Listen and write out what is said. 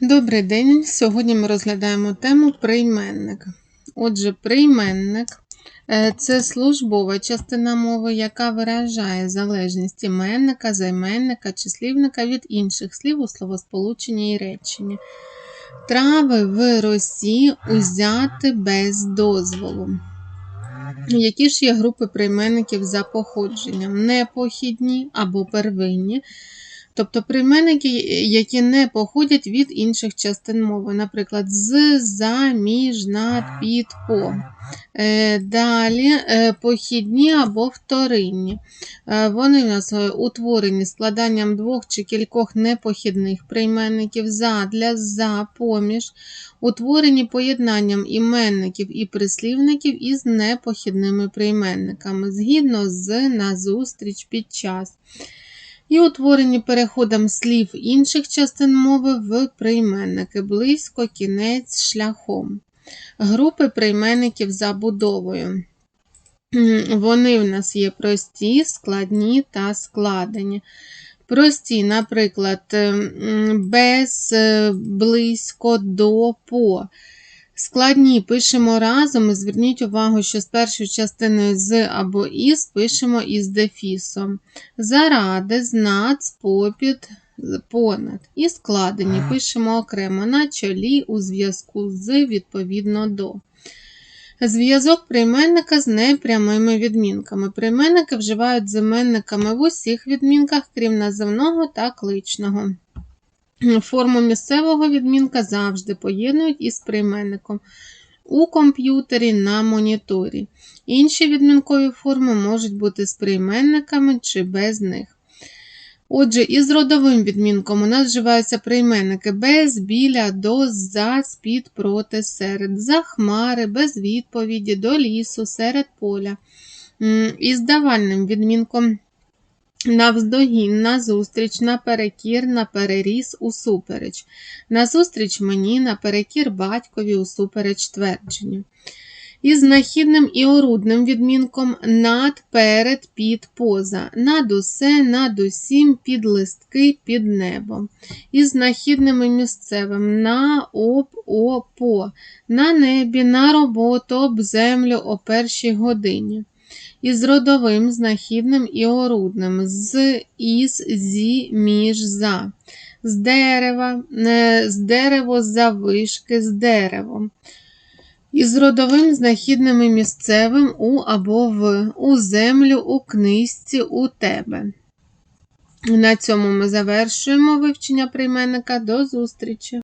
Добрий день! Сьогодні ми розглядаємо тему прийменник. Отже, прийменник е, це службова частина мови, яка виражає залежність іменника, займенника, числівника від інших слів у словосполученні і реченні. Трави в росі узяти без дозволу. Які ж є групи прийменників за походженням? Непохідні або первинні. Тобто прийменники, які не походять від інших частин мови, наприклад, з, за, між, над, під, по. Е, далі е, похідні або вторинні. Е, вони у нас утворені складанням двох чи кількох непохідних прийменників задля, за, поміж, утворені поєднанням іменників і прислівників із непохідними прийменниками, згідно з назустріч під час і утворені переходом слів інших частин мови в прийменники близько, кінець, шляхом. Групи прийменників за будовою. Вони в нас є прості, складні та складені. Прості, наприклад, без, близько, до, по. Складні пишемо разом і зверніть увагу, що з першою частиною з або із пишемо із дефісом. Заради, знац, попід, понад. І складені пишемо окремо на чолі у зв'язку з відповідно до. Зв'язок прийменника з непрямими відмінками. Прийменники вживають з іменниками в усіх відмінках, крім називного та кличного. Форму місцевого відмінка завжди поєднують із прийменником у комп'ютері на моніторі. Інші відмінкові форми можуть бути з прийменниками чи без них. Отже, із родовим відмінком у нас вживаються прийменники без, біля, до, за, з-під, проти, серед, за хмари, без відповіді, до лісу, серед поля. Із давальним відмінком Навздогін, назустріч, наперекір, напереріз, усупереч. Назустріч мені, наперекір батькові, усупереч твердженню. Із знахідним і орудним відмінком над, перед, під, поза, над усе, над усім, під листки, під небо. Із знахідним і місцевим на, об, о, по, на небі, на роботу, об землю о першій годині із родовим, знахідним і орудним, з, із, зі, між, за, з дерева, з дерево завишки, з деревом. Із родовим, знахідним і місцевим у або в, у землю, у книжці, у тебе. На цьому ми завершуємо вивчення прийменника. До зустрічі!